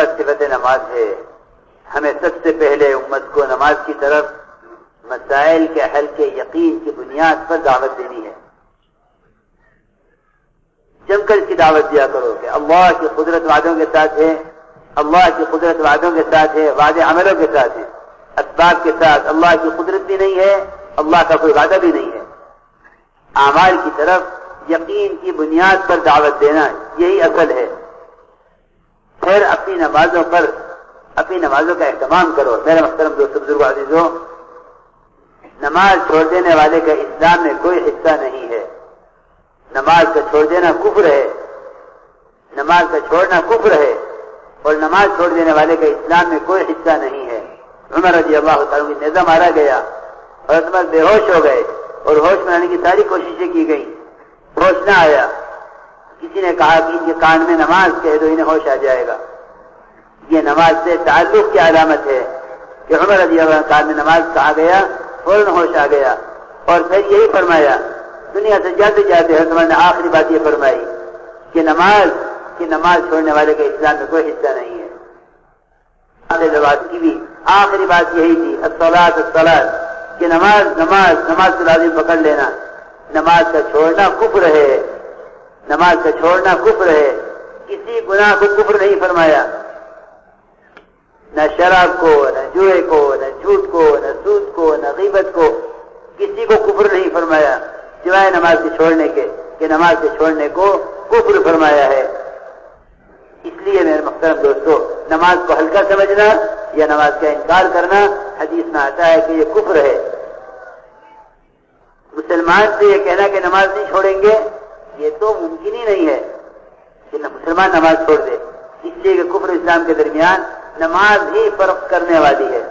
صفت صفت نماز ہے۔ ہمیں سب سے پہلے امت کو نماز کی طرف مسائل کے حل کے یقین کی بنیاد پر دعوت دینی ہے۔ جم کر اس کی دعوت دیا کرو کہ اللہ کی قدرت وعدوں کے ساتھ ہے۔ اللہ کی قدرت وعدوں کے ساتھ ہے، وعدے عملوں کے ساتھ ہے اسباب کے ساتھ اللہ کی قدرت بھی نہیں ہے، اللہ کا کوئی وعدہ بھی نہیں ہے۔ اعمال کی طرف یقین کی بنیاد پر دعوت دینا یہی اصل ہے۔ پھر اپنی نمازوں پر اپنی نمازوں کا اہتمام کرو۔ میرے محترم دوست بزرگ عزیزوں نماز چھوڑ دینے والے کا اسلام میں کوئی حصہ نہیں ہے۔ نماز کا چھوڑ دینا کفر ہے۔ نماز کا چھوڑنا کفر ہے۔ اور نماز چھوڑ دینے والے کا اسلام میں کوئی حصہ نہیں ہے۔ عمر رضی اللہ تعالیٰ کی نظم مارا گیا اور بے ہوش ہو گئے اور ہوش میں آنے کی ساری کوششیں کی گئیں۔ ہوش نہ آیا۔ کسی نے کہا کہ یہ کان میں نماز کہہ دو، انہیں ہوش آ جائے گا۔ یہ نماز سے تعلق کی علامت ہے کہ عمر رضی اللہ عنہ کان میں نماز کہا گیا، فوراً ہوش آ گیا۔ اور پھر یہی فرمایا، دنیا سے جاتے جاتے حضرت نے آخری بات یہ فرمائی کہ نماز کہ نماز چھوڑنے والے کا اسلام میں کوئی حصہ نہیں ہے۔ کی بھی، آخری بات یہی تھی الصلاۃ الصلاۃ کہ نماز نماز نماز کو لازم پکڑ لینا۔ نماز کا چھوڑنا کفر ہے۔ نماز کا چھوڑنا کفر ہے، کسی گناہ کو کفر نہیں فرمایا۔ نہ شراب کو، نہ جوئے کو، نہ جھوٹ کو، نہ سود کو، نہ غیبت کو کسی کو کفر نہیں فرمایا، سوائے نماز کے چھوڑنے کے، کہ نماز کے چھوڑنے کو کفر فرمایا ہے۔ اس لیے میرے مختلف دوستو، نماز کو ہلکا سمجھنا یا نماز کا انکار کرنا حدیث میں آتا ہے کہ یہ کفر ہے۔ مسلمان سے یہ کہنا کہ نماز نہیں چھوڑیں گے یہ تو ممکن ہی نہیں ہے کہ مسلمان نماز چھوڑ دے، اس لیے کہ کفر اسلام کے درمیان نماز ہی فرق کرنے والی ہے۔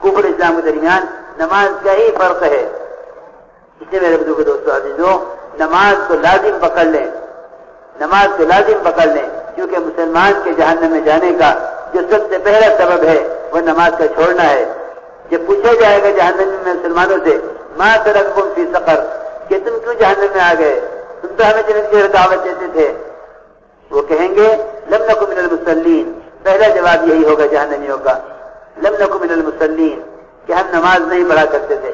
کفر اسلام کے درمیان نماز کا ہی فرق ہے۔ اس لیے میرے بزرگ دوستو، عزیزوں، نماز کو لازم پکڑ لیں۔ نماز کو لازم پکڑ لیں۔ کیونکہ مسلمان کے جہنم میں جانے کا جو سب سے پہلا سبب ہے، وہ نماز کا چھوڑنا ہے۔ جب پوچھا جائے گا جہنم میں مسلمانوں سے ماں ترقم فی سفر کہ تم کیوں جہنم میں آ گئے؟ تم تو ہمیں جنت کے رکاوٹ دیتے تھے۔ وہ کہیں گے، لم نکو من المسلین پہلا جواب یہی ہوگا جہنمیوں کا۔ لم نکو من المسلین کہ ہم نماز نہیں پڑھا کرتے تھے۔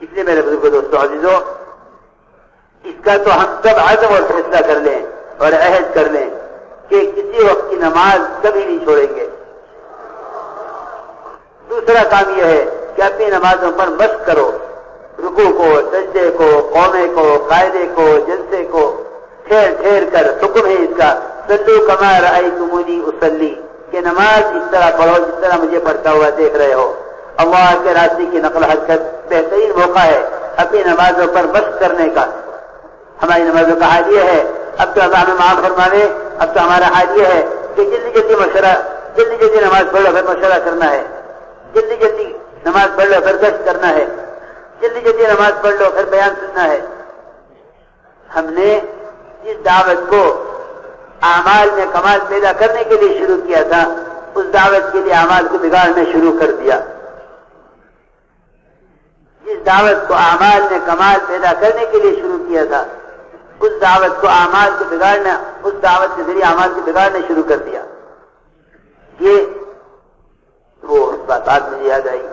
اس لیے میرے بزرگ دوستو عزیزو اس کا تو ہم سب عزم اور فیصلہ کر لیں اور عہد کر لیں کہ کسی وقت کی نماز کبھی نہیں چھوڑیں گے۔ دوسرا کام یہ ہے کہ اپنی نمازوں پر مشق کرو۔ رکو کو، سجدے کو، قومے کو، قائدے کو، جلسے کو ٹھہر ٹھہر کر حکم ہے اس کا۔ سلو کما رئی تمونی اسلی کہ نماز اس طرح پڑھو، جس طرح مجھے پڑھتا ہوا دیکھ رہے ہو۔ اللہ کے راستے کی نقل حرکت بہترین موقع ہے اپنی نمازوں پر بس کرنے کا۔ ہماری نمازوں کا حال یہ ہے۔ اب تو اللہ ہمیں معاف فرمانے اب تو ہمارا حال یہ ہے کہ جلدی جلدی مشورہ، جلدی جلدی نماز پڑھ لو، پھر مشورہ کرنا ہے۔ جلدی جلدی نماز پڑھ لو، پھر بس کرنا ہے۔ جلدی جلدی نماز پڑھ لو، پھر بیان سننا ہے۔ ہم نے جس دعوت کو اعمال میں کمال پیدا کرنے کے لیے شروع کیا تھا، اس دعوت کے لیے اعمال کو بگاڑنا شروع کر دیا۔ جس دعوت کو اعمال نے کمال پیدا کرنے کے لیے شروع کیا تھا۔ اس دعوت کو اعمال کو بگاڑنا، اس دعوت کے ذریعے اعمال کو بگاڑنا شروع کر دیا۔ یہ وہ بات مجھے یاد آئی۔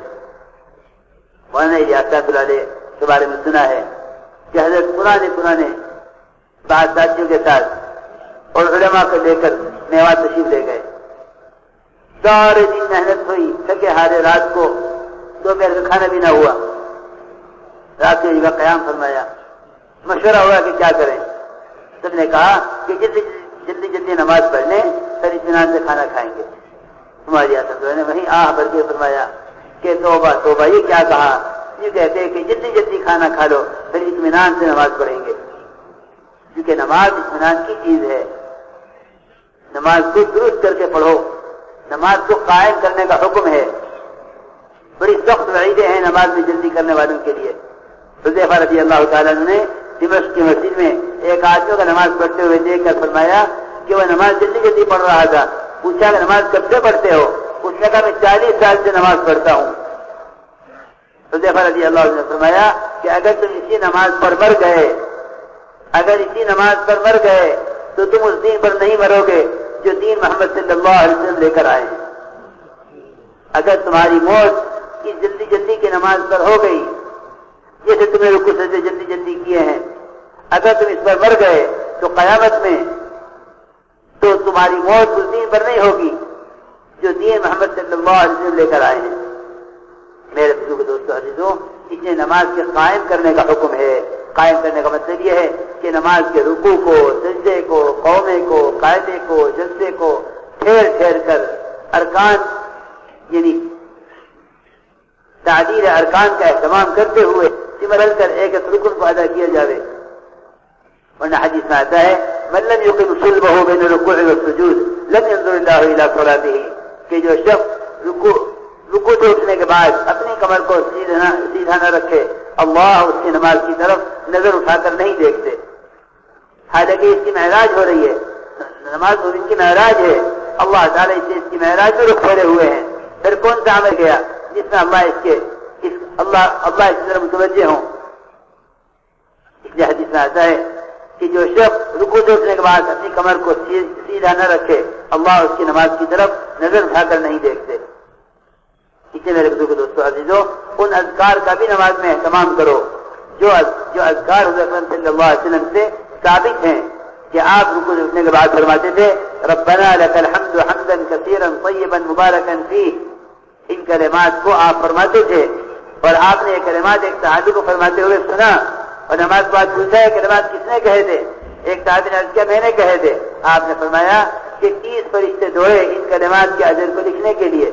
مولانا کے بارے میں سنا ہے کہ حضرت پرانے پرانے ساتھیوں کے ساتھ اور علماء کو لے کر میوہ تشریف لے گئے۔ سارے دن محنت ہوئی، تھکے ہارے رات کو دوپہر کا کھانا پینا ہوا۔ رات کو کا قیام فرمایا۔ مشورہ ہوا کہ کیا کریں؟ سب نے کہا کہ جلدی جلدی جلدی نماز پڑھ لیں سر اطمینان سے کھانا کھائیں گے۔ ہماری آسم نے وہیں آہ بھر کے فرمایا۔ کہ توبہ توبہ، یہ کیا کہا؟ یہ کہتے کہ جلدی جلدی کھانا کھا لو، پھر اطمینان سے نماز پڑھیں گے۔ کیونکہ نماز اطمینان کی چیز ہے۔ نماز کو درست کر کے پڑھو۔ نماز کو قائم کرنے کا حکم ہے۔ بڑی سخت وعیدیں ہیں نماز میں جلدی کرنے والوں کے لیے۔ حضیفہ رضی اللہ تعالیٰ نے دمش کی مسجد میں ایک آدمی کا نماز پڑھتے ہوئے دیکھ کر فرمایا کہ وہ نماز جلدی جلدی پڑھ رہا تھا۔ پوچھا کہ نماز کب سے پڑھتے ہو؟ اس نے کہا، میں چالیس سال سے نماز پڑھتا ہوں۔ حضیفہ رضی اللہ عنہ نے فرمایا کہ اگر تم اسی نماز پر مر گئے، اگر اسی نماز پر مر گئے، تو تم اس دین پر نہیں مرو گے جو دین محمد صلی اللہ علیہ وسلم لے کر آئے۔ اگر تمہاری موت اس جلدی جلدی کی نماز پر ہو گئی، جیسے تمہیں رکو سے جلدی جلدی کیے ہیں، اگر تم اس پر مر گئے تو قیامت میں تو تمہاری موت اس دین پر نہیں ہوگی۔ جو دین محمد صلی اللہ علیہ وسلم لے کر آئے ہیں۔ میرے بزرگ دوستو، عزیزوں اسے نماز کے قائم کرنے کا حکم ہے۔ قائم کرنے کا مطلب یہ ہے کہ نماز کے رکو کو، سجدے کو، قومے کو قاعدے کو، جلسے کو ٹھہر ٹھہر کر ارکان یعنی تعدیر ارکان کا اہتمام کرتے ہوئے سمرل کر ایک ایک رکن کو ادا کیا جاوے۔ ورنہ حدیث میں آتا ہے ملن یقین يقم بین رکوع و سجود لن ينظر اللہ الى صلاته کہ جو شخص رکو رکو سے اٹھنے کے بعد اپنی کمر کو سیدھا نہ سیدھا نہ رکھے، اللہ اس کی نماز کی طرف نظر اٹھا کر نہیں دیکھتے۔ حالانکہ اس کی معراج ہو رہی ہے۔ نماز اس کی معراج ہے۔ اللہ تعالیٰ اسے اس کی معراج میں رخ پھیرے ہوئے ہیں۔ پھر کون سا عمل گیا جس میں اللہ اس کے اس اللہ اللہ اس کی طرف متوجہ ہوں؟ اس لیے حدیث میں آتا ہے کہ جو شخص رکو سے اٹھنے کے بعد اپنی کمر کو سیدھا نہ رکھے، اللہ اس کی نماز کی طرف نظر اٹھا کر نہیں دیکھتے۔ اس لیے میرے بزرگ دوستو، عزیزو، ان اذکار کا بھی نماز میں اہتمام کرو۔ جو جو اذکار حضرت اکرم صلی اللہ علیہ وسلم سے ثابت ہیں کہ آپ رکو اٹھنے کے بعد فرماتے تھے، ربنا لك الحمد حمدا كثيرا طيبا مباركا فيه ان کلمات کو آپ فرماتے تھے اور آپ نے یہ کلمات ایک صحابی کو فرماتے ہوئے سنا۔ اور نماز بعد پوچھا، یہ کلمات کس نے کہے تھے؟ ایک صحابی نے عرض کیا میں نے کہے تھے۔ آپ نے فرمایا کے تیس فرشتے دوڑے ان کلمات کے اجر کو لکھنے کے لیے۔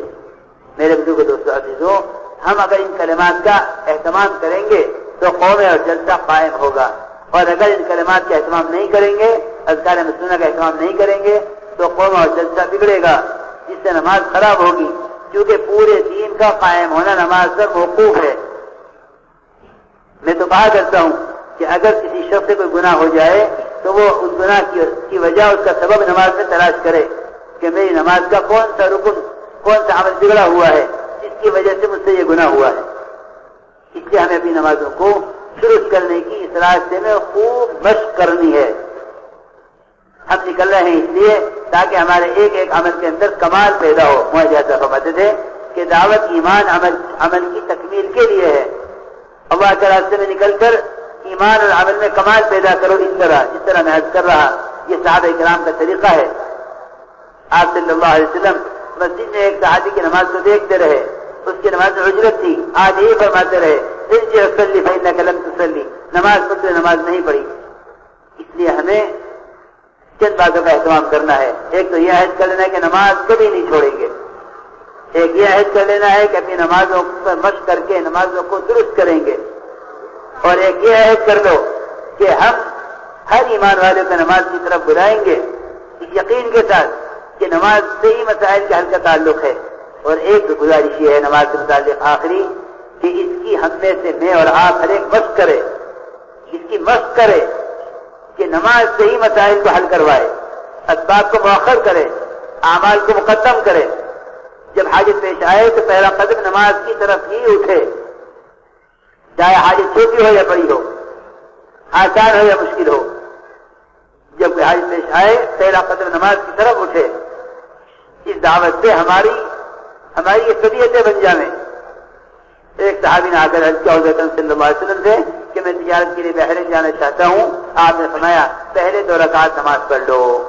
میرے بزرگ دوستوں عزیزوں، ہم اگر ان کلمات کا اہتمام کریں گے تو قوم اور جلسہ قائم ہوگا۔ اور اگر ان کلمات کا اہتمام نہیں کریں گے، اذکار مسنہ کا اہتمام نہیں کریں گے، تو قوم اور جلسہ بگڑے گا۔ جس سے نماز خراب ہوگی، کیونکہ پورے دین کا قائم ہونا نماز پر موقوف ہے۔ میں تو کہا کرتا ہوں کہ اگر کسی شخص سے کوئی گناہ ہو جائے تو وہ اس گناہ کی وجہ اس کا سبب نماز میں تلاش کرے کہ میری نماز کا کون سا رکن، کون سا عمل بگڑا ہوا ہے، جس کی وجہ سے مجھ سے یہ گناہ ہوا ہے۔ اس لیے ہمیں اپنی نمازوں کو شروع کرنے کی اس راستے میں خوب مشق کرنی ہے۔ ہم نکل رہے ہیں اس لیے تاکہ ہمارے ایک ایک عمل کے اندر کمال پیدا ہو۔ میں جیسا فرماتے تھے کہ دعوت ایمان عمل عمل کی تکمیل کے لیے ہے۔ اللہ کے راستے میں نکل کر ایمان اور عمل میں کمال پیدا کرو، اس طرح، جس طرح میں حج کر رہا، یہ صحابہ اکرام کا طریقہ ہے۔ آپ صلی اللہ علیہ وسلم مسجد میں ایک صحابی کی نماز کو دیکھتے رہے، اس کی نماز میں اجرت تھی، آج یہی فرماتے رہے تسلی جی، بھائی نہ قلم تسلی نماز پڑھتے نماز نہیں پڑھی۔ اس لیے ہمیں چند باتوں کا اہتمام کرنا ہے۔ ایک تو یہ عہد کر لینا ہے کہ نماز کبھی نہیں چھوڑیں گے۔ ایک یہ عہد کر لینا ہے کہ اپنی نمازوں پر مشق کر کے نمازوں کو درست کریں گے۔ اور ایک یہ عہد کر دو کہ ہم ہر ایمان والے کو نماز کی طرف بلائیں گے یقین کے ساتھ کہ نماز سے ہی مسائل کے حل کا تعلق ہے۔ اور ایک گزارش یہ ہے نماز کے متعلق آخری کہ اس کی ہم میں سے میں اور آپ ہر ایک مشق کرے، اس کی مشق کرے کہ نماز سے ہی مسائل کو حل کروائے، اسباب کو مؤخر کرے، اعمال کو مقدم کرے۔ جب حاجت پیش آئے تو پہلا قدم نماز کی طرف ہی اٹھے۔ چاہے حاجت چھوٹی ہو یا بڑی ہو، آسان ہو یا مشکل ہو۔ جب کوئی حاجت پیش آئے، پہلا قدر نماز کی طرف اٹھے۔ اس دعوت سے ہماری ہماری یہ طبیعتیں بن جائیں ایک صحابی نے آ کر ہو صلی اللہ علیہ وسلم سے کہ میں تجارت کے لیے بحرین جانا چاہتا ہوں۔ آپ نے سنایا پہلے دو رکعت نماز پڑھ لو۔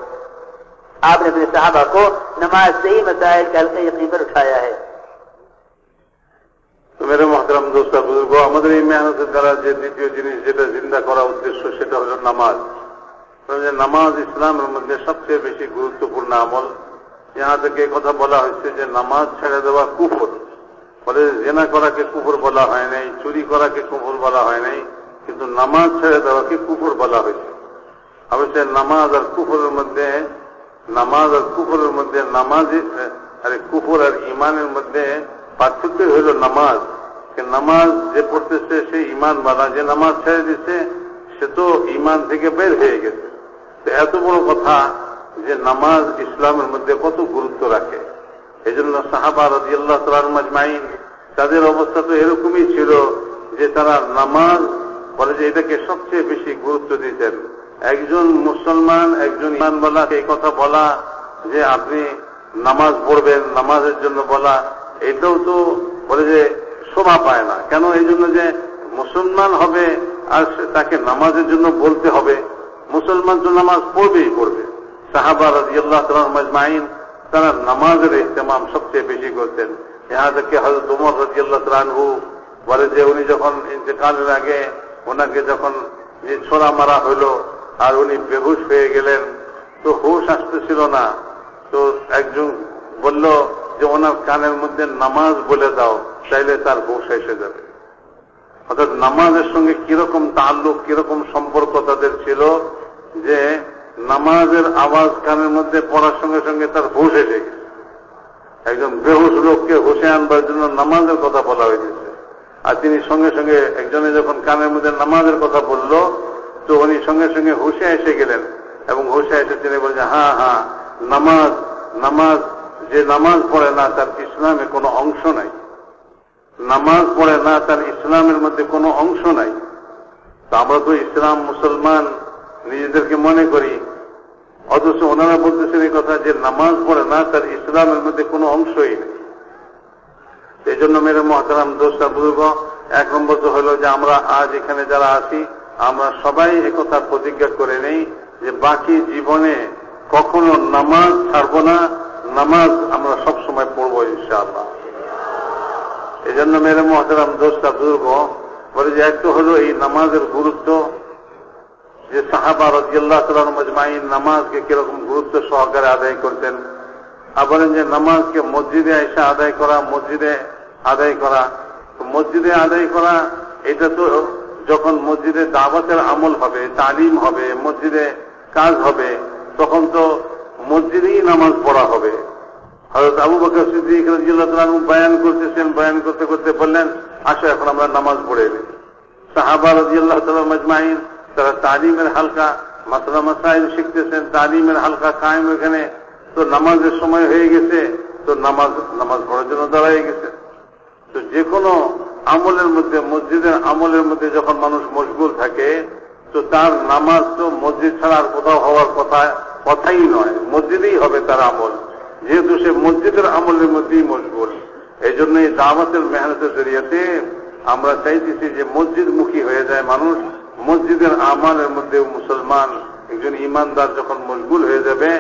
آپ نے اپنے صحابہ کو نماز سے ہی مسائل کے حلقے یقین پر اٹھایا ہے۔ মেরে মহতরম দোস্তা, বুজুর্গ, আমাদের এই মেহনতের দ্বারা যে দ্বিতীয় জিনিস যেটা চিন্তা করা উদ্দেশ্য, সেটা হলো নামাজ। নামাজ ইসলামের মধ্যে সবচেয়ে বেশি গুরুত্বপূর্ণ আমল। यहाँ থেকে কথা বলা হয়েছে যে নামাজ ছেড়ে দেওয়া কুফর। ফলে জেনা করাকে কুফর বলা হয় নাই, চুরি করাকে কুফর বলা হয় নাই, কিন্তু নামাজ ছেড়ে দেওয়াকে কুফর বলা হয়েছে। অবশ্যই নামাজ আর কুফরের মধ্যে, নামাজ আর কুফরের মধ্যে, নামাজ আরে কুফর আর ইমানের মধ্যে পার্থক্য হইল নামাজ। নামাজ যে পড়তেছে, সে ইমান বানা যে নামাজ ছেড়ে দিচ্ছে সে তো ইমান থেকে বের হয়ে গেছে। তো এত বড় কথা যে নামাজ ইসলামের মধ্যে কত গুরুত্ব রাখে। এই জন্য সাহাবা রাজি আল্লাহ মাজমাইন তাদের অবস্থা তো এরকমই ছিল যে তারা নামাজ বলে যে এটাকে সবচেয়ে বেশি গুরুত্ব দিতেন। একজন মুসলমান, একজন ইমানওয়ালা এই কথা বলা যে আপনি নামাজ পড়বেন, নামাজের জন্য বলা এটাও তো বলে যে শোভা পায় না। কেন? এই জন্য যে মুসলমান হবে আর তাকে নামাজের জন্য বলতে হবে। মুসলমান তো নামাজ পড়বেই পড়বে। সাহাবা রাজিয়াল্লাহ মাজমাইন তারা নামাজের ইস্তেমাম সবচেয়ে বেশি করতেন। এহা থেকে হজরত উমর রাজিয়াল্লাহ তালানহু বলে যে, উনি যখন ইন্তকালের আগে ওনাকে যখন ছোড়া মারা হইল আর উনি বেহুশ হয়ে গেলেন, তো হুশ আসতেছিল না। তো একজন বলল যে ওনার কানের মধ্যে নামাজ বলে দাও চাইলে তার হুশ এসে যাবে। অর্থাৎ নামাজের সঙ্গে কীরকম তাল্লুক, কীরকম সম্পর্ক তাদের ছিল যে নামাজের আওয়াজ কানের মধ্যে পড়ার সঙ্গে সঙ্গে তার হুশ এসে গেছে। একজন বেহুশ লোককে হুশে আনবার জন্য নামাজের কথা বলা হয়েছে। আর তিনি সঙ্গে সঙ্গে একজনে যখন কানের মধ্যে নামাজের কথা বলল, তো উনি সঙ্গে সঙ্গে হুশে এসে গেলেন। এবং হুশে এসে তিনি বলছেন হ্যাঁ হ্যাঁ নামাজ নামাজ যে নামাজ পড়ে না, তার ইসলামে কোনো অংশ নাই। নামাজ পড়ে না, তার ইসলামের মধ্যে কোনো অংশ নাই। তো আমরা তো ইসলাম মুসলমান নিজেদেরকে মনে করি। অথচ ওনারা বলতেছেন এই কথা যে নামাজ পড়ে না, তার ইসলামের মধ্যে কোনো অংশই নেই। এই জন্য মেরে মহতারাম দোষটা বুজুর্গ, এক নম্বর তো হলো যে আমরা আজ এখানে যারা আছি, আমরা সবাই একথা প্রতিজ্ঞা করে নেই যে বাকি জীবনে কখনো নামাজ ছাড়ব না নামাজ আমরা সব সময় পড়ব ইনশাআল্লাহ। এই জন্য মেরে মহতারাম দোষটা বুজুর্গ, বলে যে এক তো হলো এই নামাজের গুরুত্ব, যে সাহাবা রাজিয়াল্লাহ নামাজকে কীরকম গুরুত্ব সহকারে আদায় করতেন আবার যে নামাজকে মসজিদে এসে আদায় করা, মসজিদে আদায় করা। মসজিদে আদায় করা, এটা তো যখন মসজিদে দাওয়াতের আমল হবে, তালিম হবে, মসজিদে কাজ হবে, তখন তো মসজিদেই নামাজ পড়া হবে। হজরত আবু বকর সিদ্দিক রাজিয়াল্লাহ তাআলা বয়ান করতেছেন, বয়ান করতে করতে বললেন, আসো, এখন আমরা নামাজ পড়ে নিই। সাহাবা রাজিয়াল্লাহ তাআলা মজমাইন, তারা তালিমের হালকা মাসলা মাসাইল শিখতেছেন, তালিমের হালকা কায়েম এখানে তো নামাজের সময় হয়ে গেছে, তো নামাজ নামাজ পড়ার জন্য দাঁড়ায় গেছে। তো যে কোনো আমলের মধ্যে, মসজিদের আমলের মধ্যে যখন মানুষ মশগুল থাকে, তো তার নামাজ তো মসজিদ ছাড়া আর কোথাও হওয়ার কথা কথাই নয়, মসজিদেই হবে তার আমল। যেহেতু সে মসজিদের আমলের মধ্যেই মশগুল। এই জন্য এই দাওয়াতের মেহনতের জড়িয়েতে আমরা চাইতেছি যে মসজিদমুখী হয়ে যায় মানুষ। মসজিদের আমালের মধ্যে মুসলমান একজন ইমানদার যখন মশগুল হয়ে যাবে,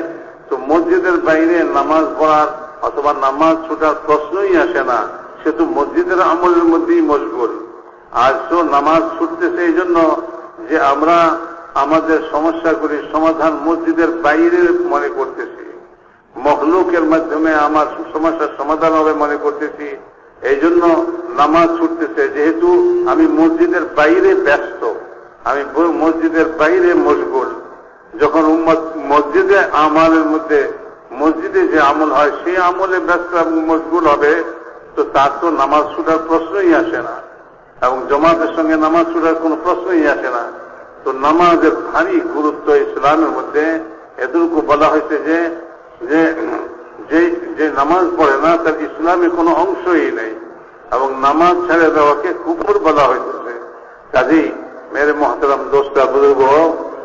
তো মসজিদের বাইরে নামাজ পড়ার অথবা নামাজ ছোটার প্রশ্নই আসে না। সে তো মসজিদের আমলের মধ্যেই মশগুল। আর তো নামাজ ছুটতেছে এই জন্য যে আমরা আমাদের সমস্যাগুলির সমাধান মসজিদের বাইরে মনে করতেছি। মখলুকের মাধ্যমে আমার সমস্যার সমাধান হবে মনে করতেছি। এই জন্য নামাজ ছুটতেছে। যেহেতু আমি মসজিদের বাইরে ব্যস্ত, আমি মসজিদের বাইরে মশগুল। যখন উম্মত মসজিদে আমলের মধ্যে, মসজিদে যে আমল হয়, সেই আমলে ব্যস্ত এবং মশগুল হবে, তো তার তো নামাজ ছুটার প্রশ্নই আসে না। এবং জমাতের সঙ্গে নামাজ ছুটার কোনো প্রশ্নই আসে না। তো নামাজের ভারী গুরুত্ব ইসলামের মধ্যে এতটুকু বলা হয়েছে যে যে যে নামাজ পড়ে না, তার ইসলামে কোনো অংশই নেই। এবং নামাজ ছেড়ে দেওয়াকে কুকুর বলা হয়েছে। কাজেই মেরে মহতরম দোস্তা, বুজুর্গ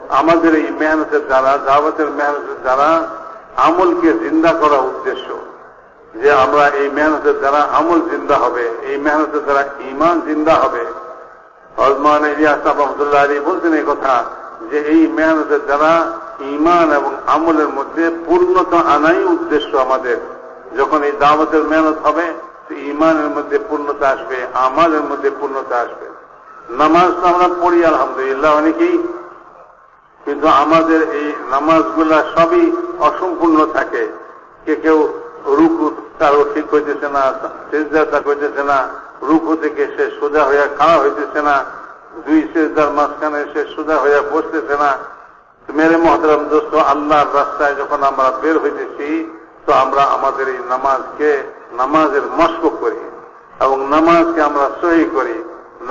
আমাদের এই মেহনতের দ্বারা, দাওয়াতের মেহনতের দ্বারা আমলকে জিন্দা করা উদ্দেশ্য। যে আমরা এই মেহনতের দ্বারা আমল জিন্দা হবে, এই মেহনতের দ্বারা ইমান জিন্দা হবে। হজমান ইলিয়াস রহমতুল্লাহ আলী বলছেন এই কথা যে এই মেহনতের দ্বারা ইমান এবং আমলের মধ্যে পূর্ণতা আনাই উদ্দেশ্য আমাদের। যখন এই দাওয়াতের মেহনত হবে ইমানের মধ্যে পূর্ণতা আসবে, আমালের মধ্যে পূর্ণতা আসবে। নামাজ তো আমরা পড়ি, আলহামদুলিল্লাহ, অনেকেই। কিন্তু আমাদের এই নামাজগুলা সবই অসম্পূর্ণ থাকে। কে কেউ রুকু তারও ঠিক হইতেছে না সেজদা তার হইতেছে না রুকু থেকে সে সোজা হইয়া খাড়া হইতেছে না, দুই সেজদার মাঝখানে সে সোজা হইয়া বসতেছে না। মেরে মহতরম দোস্ত, আল্লাহর রাস্তায় যখন আমরা বের হইতেছি, তো আমরা আমাদের এই নামাজকে, নামাজের মস্ক করি এবং নামাজকে আমরা সহি করি,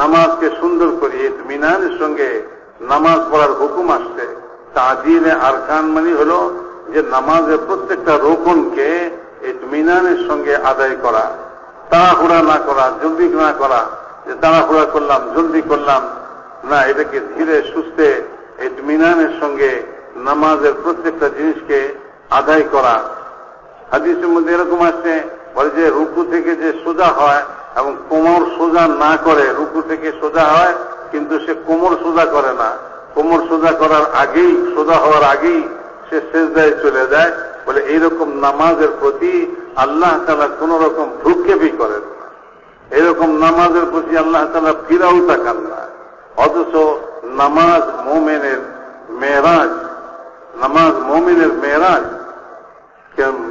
নামাজকে সুন্দর করি মিনানের সঙ্গে নামাজ পড়ার হুকুম আসছে। তাদিলে আরকান মানে হলো যে নামাজের প্রত্যেকটা রোকনকে ইতমিনানের সঙ্গে আদায় করা, তাড়াহুড়া না করা, জলদি না করা, যে তাড়াহুড়া করলাম, জলদি করলাম, না, এটাকে ধীরে সুস্থে ইতমিনানের সঙ্গে নামাজের প্রত্যেকটা জিনিসকে আদায় করা। হাদিসের মধ্যে এরকম আসছে বলে যে রুকু থেকে যে সোজা হয় এবং কোমর সোজা না করে, রুকু থেকে সোজা হয়, কিন্তু সে কোমর সোজা করে না। কোমর সোজা করার আগেই, সোজা হওয়ার আগেই সে শেষদায় চলে যায়। বলে, এইরকম নামাজের প্রতি আল্লাহ তালা কোন রকম ভ্রুক্ষেপই করেন না। এরকম নামাজের প্রতি আল্লাহ তালা ফিরাও তাকান না। অথচ নামাজ মোমেনের মেয়েরাজ, নামাজ মোমিনের মেয়েরাজ।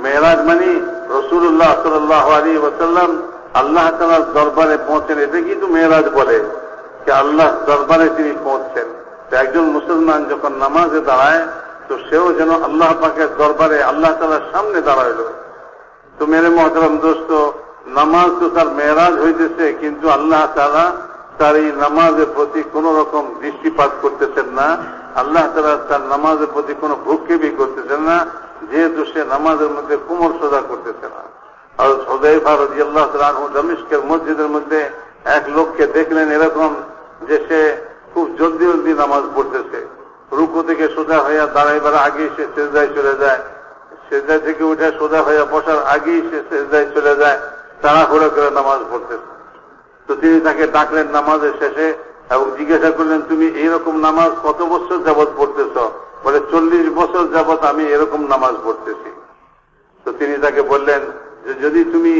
মেয়েরাজ মানে রসুল্লাহ সাল্লাহ আলী ওসাল্লাম আল্লাহ তালার দরবারে পৌঁছেন, এটা কিন্তু মেয়েরাজ বলে যে আল্লাহ দরবারে তিনি পৌঁছছেন একজন মুসলমান যখন নামাজে দাঁড়ায় তো সেও যেন আল্লাহ পাকের দরবারে আল্লাহ তালার সামনে দাঁড়াইল। তো মেরে মহতরম দোস্ত, নামাজ তো তার মেয়েরাজ হইতেছে, কিন্তু আল্লাহ তালা তার এই নামাজের প্রতি কোন রকম দৃষ্টিপাত করতেছেন না। আল্লাহ তালা তার নামাজের প্রতি কোনো ভূক্ষেপই করতেছেন না, যেহেতু সে নামাজের মধ্যে কুমর সোজা করতেছে না। আর সদাইফা রাজি আল্লাহ দমিষ্কের মসজিদের মধ্যে এক লোককে দেখলেন এরকম যে সে খুব জলদি জলদি নামাজ পড়তেছে। রুকু থেকে সোজা হইয়া দাঁড়াইবার আগেই সে সেজদায় চলে যায়। সেজদায় থেকে উঠে সোজা হইয়া বসার আগেই সে সেজদায় চলে যায়। তাড়াহুড়ো করে নামাজ পড়তেছে। তো তিনি তাকে ডাকলেন নামাজের শেষে এবং জিজ্ঞাসা করলেন, তুমি এইরকম নামাজ কত বছর যাবৎ পড়তেছ? বলে, চল্লিশ বছর যাবৎ আমি এরকম নামাজ পড়তেছি। তো তিনি তাকে বললেন যে, যদি তুমি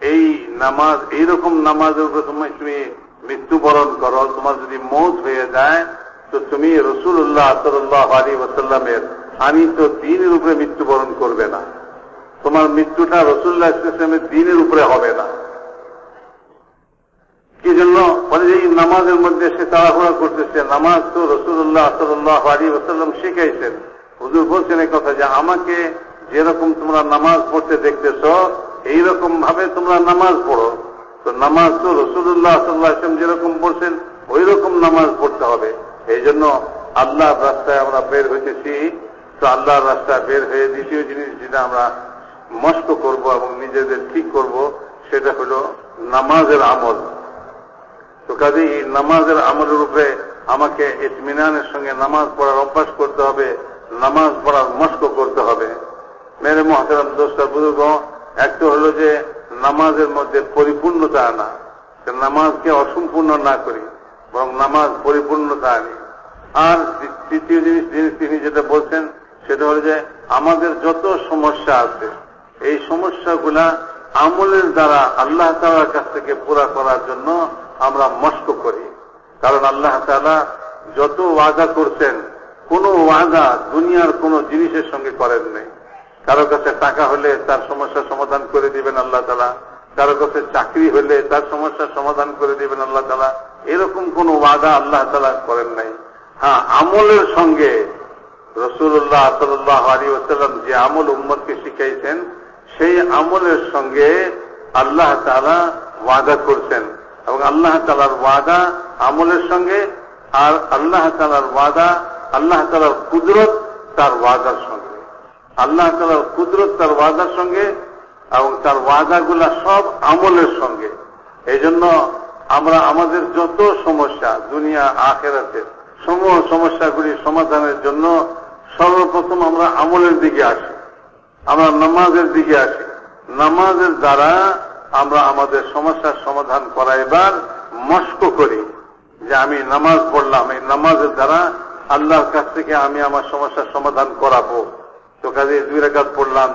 এই নামাজ, এইরকম নামাজের উপরে তুমি তুমি মৃত্যুবরণ করো, তোমার যদি মৌত হয়ে যায় তো তুমি রসুল্লাহ সাল্লাহ আলী ওসাল্লামের আমি তো দিনের উপরে মৃত্যুবরণ করবে না। তোমার মৃত্যুটা রসুল্লাহ ইসলামের দিনের উপরে হবে না। কি জন্য বলে যে নামাজের মধ্যে সে তাড়াহুড়া করতেছে, নামাজ তো রসুল্লাহ সাল্লাহ আলী ওসাল্লাম শিখাইছেন। হুজুর বলছেন এই কথা যে আমাকে যেরকম তোমরা নামাজ পড়তে দেখতেছ এইরকম ভাবে তোমরা নামাজ পড়ো। তো নামাজ তো রসুল্লাহ সাল্লাহ আসলাম যেরকম পড়ছেন ওই রকম নামাজ পড়তে হবে। এই জন্য আল্লাহর রাস্তায় আমরা বের হইতেছি। তো আল্লাহর রাস্তায় বের হয়ে দ্বিতীয় জিনিস যেটা আমরা মস্ত করব এবং নিজেদের ঠিক করব, সেটা হলো নামাজের আমল। তো কাজে এই নামাজের আমলের উপরে আমাকে ইতমিনানের সঙ্গে নামাজ পড়ার অভ্যাস করতে হবে, নামাজ পড়ার মস্ক করতে হবে। মেরে মহাতারাম দোস্তার বুজুর্গ একটা হলো যে নামাজের মধ্যে পরিপূর্ণতা আনা। নামাজকে অসম্পূর্ণ না করি। বরং নামাজ পরিপূর্ণতা আনি। আর তৃতীয় জিনিস জিনিস তিনি যেটা বলছেন, সেটা হলো যে আমাদের যত সমস্যা আছে, এই সমস্যাগুলা আমলের দ্বারা আল্লাহ তালার কাছ থেকে পুরা করার জন্য আমরা মস্ক করি। কারণ আল্লাহ তালা যত ওয়াদা করছেন, কোন ওয়াদা দুনিয়ার কোন জিনিসের সঙ্গে করেন নাই। কারও কাছে টাকা হলে তার সমস্যার সমাধান করে দিবেন আল্লাহ তালা কারও কাছে চাকরি হলে তার সমস্যার সমাধান করে দিবেন আল্লাহ তালা এরকম কোন ওয়াদা আল্লাহ তালা করেন নাই। হ্যাঁ আমলের সঙ্গে রসুল্লাহ সাল্লাহ আলী ওসাল্লাম যে আমল উম্মদকে শিখাইছেন, সেই আমলের সঙ্গে আল্লাহ তালা ওয়াদা করছেন। এবং আল্লাহ তালার ওয়াদা আমলের সঙ্গে আর আল্লাহ তালার ওয়াদা, আল্লাহ তালার কুদরত তার ওয়াদার সঙ্গে। আল্লাহ তালার কুদরত তার ওয়াদার সঙ্গে এবং তার ওয়াদাগুলা সব আমলের সঙ্গে। এই জন্য আমরা আমাদের যত সমস্যা দুনিয়া আখেরাতের সমূহ সমস্যাগুলি সমাধানের জন্য সর্বপ্রথম আমরা আমলের দিকে আসি। আমরা নামাজের দিকে আসি। নামাজের দ্বারা আমরা আমাদের সমস্যার সমাধান করাইবার মস্ক করি যে আমি নামাজ পড়লাম। এই নামাজের দ্বারা আল্লাহর কাছ থেকে আমি আমার সমস্যার সমাধান করাবো। তো কাজে দুই রেখাত পড়লাম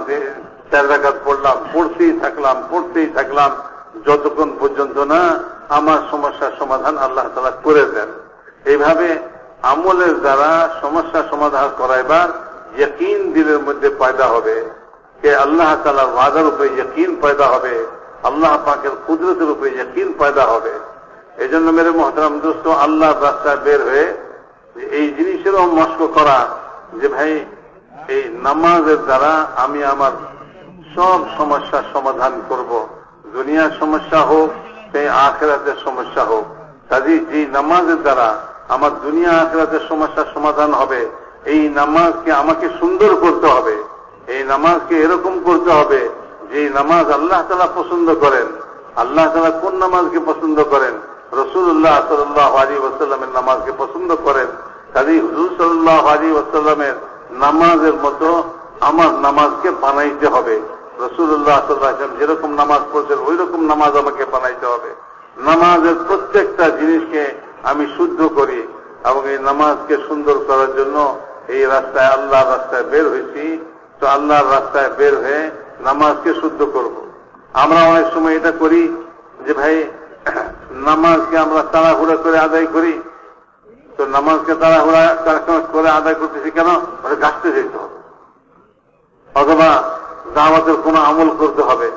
চার রেখাত পড়লাম, পড়তেই থাকলাম পড়তেই থাকলাম, যতক্ষণ পর্যন্ত না আমার সমস্যার সমাধান আল্লাহ তালা করে দেন। এইভাবে আমলের দ্বারা সমস্যা সমাধান করাইবার ইয়কিন দিলের মধ্যে পয়দা হবে। কে আল্লাহ তালার ওয়াদার উপরে ইয়কিন পয়দা হবে, আল্লাহ পাকের কুদরতের উপরে ইয়কিন পয়দা হবে। এই জন্য মেরে মহতরাম দোস্ত আল্লাহ রাস্তায় বের হয়ে এই জিনিসেরও মস্ক করা যে ভাই, এই নামাজের দ্বারা আমি আমার সব সমস্যার সমাধান করব। দুনিয়ার সমস্যা হোক সেই আখেরাতের সমস্যা হোক। কাজে, যে নামাজের দ্বারা আমার দুনিয়া আখেরাতের সমস্যার সমাধান হবে, এই নামাজকে আমাকে সুন্দর করতে হবে। এই নামাজকে এরকম করতে হবে, যে নামাজ আল্লাহ তালা পছন্দ করেন। আল্লাহ তালা কোন নামাজকে পছন্দ করেন? রসুল্লাহ সাল্লাহ আলী ওসাল্লামের নামাজকে পছন্দ করেন। কাজী, হুজুর সাল্লাহ আলী ওসাল্লামের নামাজের মতো আমার নামাজকে বানাইতে হবে। রসুল্লাহ সাল্লাম যেরকম নামাজ পড়ছেন ওই রকম নামাজ আমাকে বানাইতে হবে। নামাজের প্রত্যেকটা জিনিসকে আমি শুদ্ধ করি এবং এই নামাজকে সুন্দর করার জন্য এই রাস্তায় আল্লাহর রাস্তায় বের হয়েছি। তো আল্লাহর রাস্তায় বের হয়ে নামাজকে শুদ্ধ করব। আমরা অনেক সময় এটা করি যে, ভাই, নামাজকে আমরা তাড়াহুড়া করে আদায় করি। তো নামাজকে তাড়াহুড়া করে আদায় করতেছি কেন? ওটা যেতে হবে। অথবা দাওয়াতের কোনো আমল করতে হবে,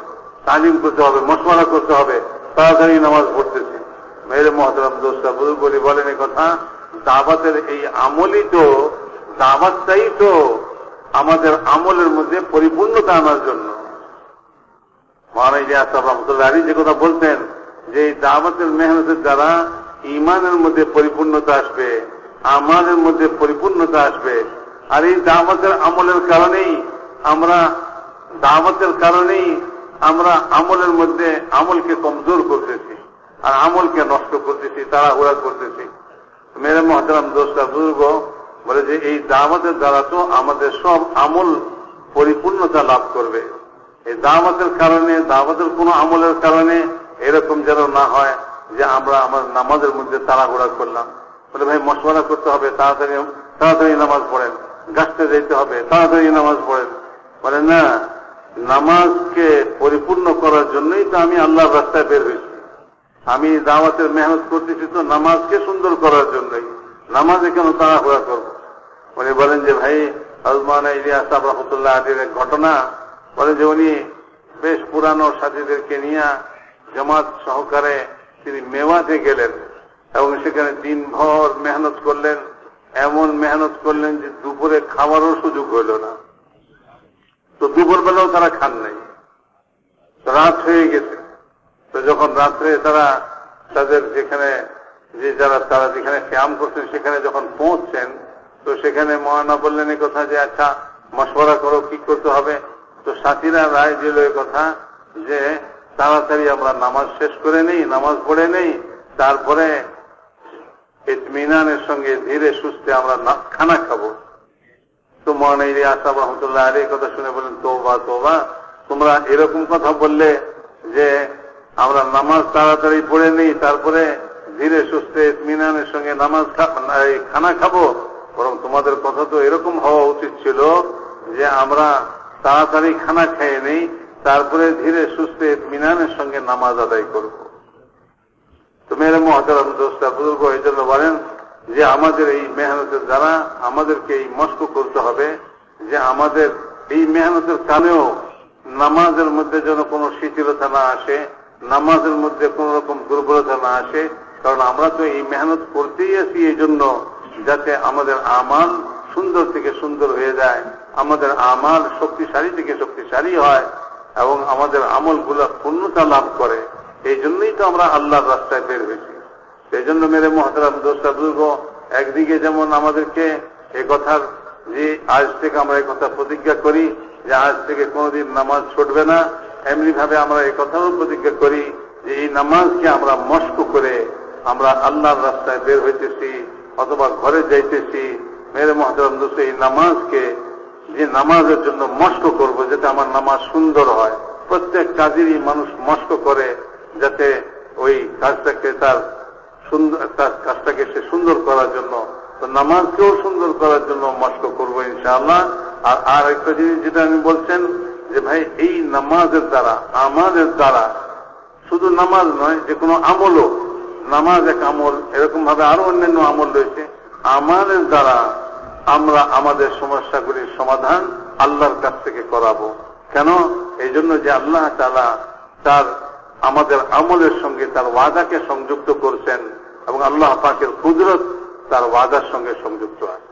তালিম করতে হবে, মশওয়ারা করতে হবে, তাড়াতাড়ি নামাজ পড়তেছি। মেরে মহতরম দোস্তা বুজুর বলি বলেন এই কথা, দাওয়াতের এই আমলই তো, দাওয়াতটাই তো আমাদের আমলের মধ্যে পরিপূর্ণতা আনার জন্য। মহারাজ আসাদ রহমতুল্লাহ আলী যে কথা বলতেন যে এই দাওয়াতের মেহনতের দ্বারা ইমানের মধ্যে পরিপূর্ণতা আসবে আমাদের মধ্যে পরিপূর্ণতা আসবে। আর এই দাওয়াতের আমলের কারণেই আমরা দাওয়াতের কারণেই আমরা আমলের মধ্যে আমলকে কমজোর করতেছি, আর আমলকে নষ্ট করতেছি, তাড়াহুড়া করতেছি। মেরে মহতারাম দোষটা বুজুর্গ বলে যে, এই দাওয়াতের দ্বারা তো আমাদের সব আমল পরিপূর্ণতা লাভ করবে। এই দাওয়াতের কারণে, দাওয়াতের কোনো আমলের কারণে এরকম যেন না হয় যে, আমরা আমার নামাজের মধ্যে তাড়াহুড়া করলাম। বলে, ভাই, মশওয়ারা করতে হবে, তাড়াতাড়ি তাড়াতাড়ি নামাজ পড়েন। গাছতে যেতে হবে, তাড়াতাড়ি নামাজ পড়েন। বলে, না নামাজকে পরিপূর্ণ করার জন্যই তো আমি আল্লাহর রাস্তায় বের হয়েছি। আমি দাওয়াতের মেহনত করতেছি তো নামাজকে সুন্দর করার জন্যই। নামাজে কেন তাড়াহুড়া করব? উনি বলেন যে, ভাই, আজমান ইলিয়াস রহমতুল্লাহ আদির এক ঘটনা। বলে যে, উনি বেশ পুরানো সাথীদেরকে নিয়ে জামাত সহকারে তিনি মেওয়াতে গেলেন এবং সেখানে দিনভর মেহনত করলেন। এমন মেহনত করলেন যে দুপুরে খাওয়ারও সুযোগ হইল না। তো দুপুর বেলাও তারা খান নাই। রাত হয়ে গেছে। তো যখন রাত্রে তারা তাদের যেখানে যে যারা তারা যেখানে শ্যাম করছেন, সেখানে যখন পৌঁছছেন, তো সেখানে মহানা বললেন কথা যে আচ্ছা মশওয়ারা করো, কি করতে হবে? তো সাথীরা রায় দিল কথা যে, তাড়াতাড়ি আমরা নামাজ শেষ করে নেই, নামাজ পড়ে নেই। তারপরে ইতমিনানের সঙ্গে ধীরে সুস্থে আমরা খানা খাব। তো মহানাইরি আসাব রহমতুল্লাহ আলী কথা শুনে বলেন, তোবা তোবা। তোমরা এরকম কথা বললে যে আমরা নামাজ তাড়াতাড়ি পড়ে নেই, তারপরে ধীরে সুস্থে ইতমিনানের সঙ্গে নামাজ খানা খাব। বরং তোমাদের কথা তো এরকম হওয়া উচিত ছিল যে আমরা তাড়াতাড়ি খানা খেয়ে নেই, তারপরে ধীরে সুস্থে মিনানের সঙ্গে নামাজ আদায় করব। তো মেরে মহাতারাম দোস্তা বুজুর্গ এই জন্য বলেন যে আমাদের এই মেহনতের দ্বারা আমাদেরকে এই মস্ক করতে হবে, যে আমাদের এই মেহনতের কানেও নামাজের মধ্যে যেন কোনো শিথিলতা না আসে, নামাজের মধ্যে কোন রকম দুর্বলতা না আসে, কারণ আমরা তো এই মেহনত করতেই আছি এই জন্য যাতে আমাদের আমাল সুন্দর থেকে সুন্দর হয়ে যায়, আমাদের আমাল শক্তিশালী থেকে শক্তিশালী হয় এবং আমাদের আমলগুলো পূর্ণতা লাভ করে। এই জন্যই তো আমরা আল্লাহর রাস্তায় বের হয়েছি। সেই জন্য মেরে মহাতারাম দোষটা দুর্গ একদিকে যেমন আমাদেরকে এ কথার যে আজ থেকে আমরা এই কথা প্রতিজ্ঞা করি, যে আজ থেকে কোনোদিন নামাজ ছুটবে না এমনি ভাবে আমরা এই কথাও প্রতিজ্ঞা করি যে এই নামাজকে আমরা মস্ক করে আমরা আল্লাহর রাস্তায় বের হইতেছি অথবা ঘরে যাইতেছি। মেরে মহাতারাম দোষ, এই নামাজকে যে নামাজের জন্য মস্ক করব যাতে আমার নামাজ সুন্দর হয়। প্রত্যেক কাজেরই মানুষ মস্ক করে যাতে ওই কাজটাকে তার তার কাজটাকে সে সুন্দর করার জন্য, তো নামাজকেও সুন্দর করার জন্য মস্ক করব ইনশাআল্লাহ। আর আর একটা জিনিস যেটা আমি বলছেন, যে ভাই, এই নামাজের দ্বারা, আমাদের দ্বারা, শুধু নামাজ নয়, যে কোনো আমলও, নামাজ এক আমল এরকম ভাবে আরও অন্যান্য আমল রয়েছে। আমাদের দ্বারা আমরা আমাদের সমস্যাগুলির সমাধান আল্লাহর কাছ থেকে করাবো। কেন? এই জন্য যে আল্লাহ তালা তার আমাদের আমলের সঙ্গে, তার ওয়াদাকে সংযুক্ত করছেন। এবং আল্লাহ পাকের কুদরত তার ওয়াদার সঙ্গে সংযুক্ত আছে।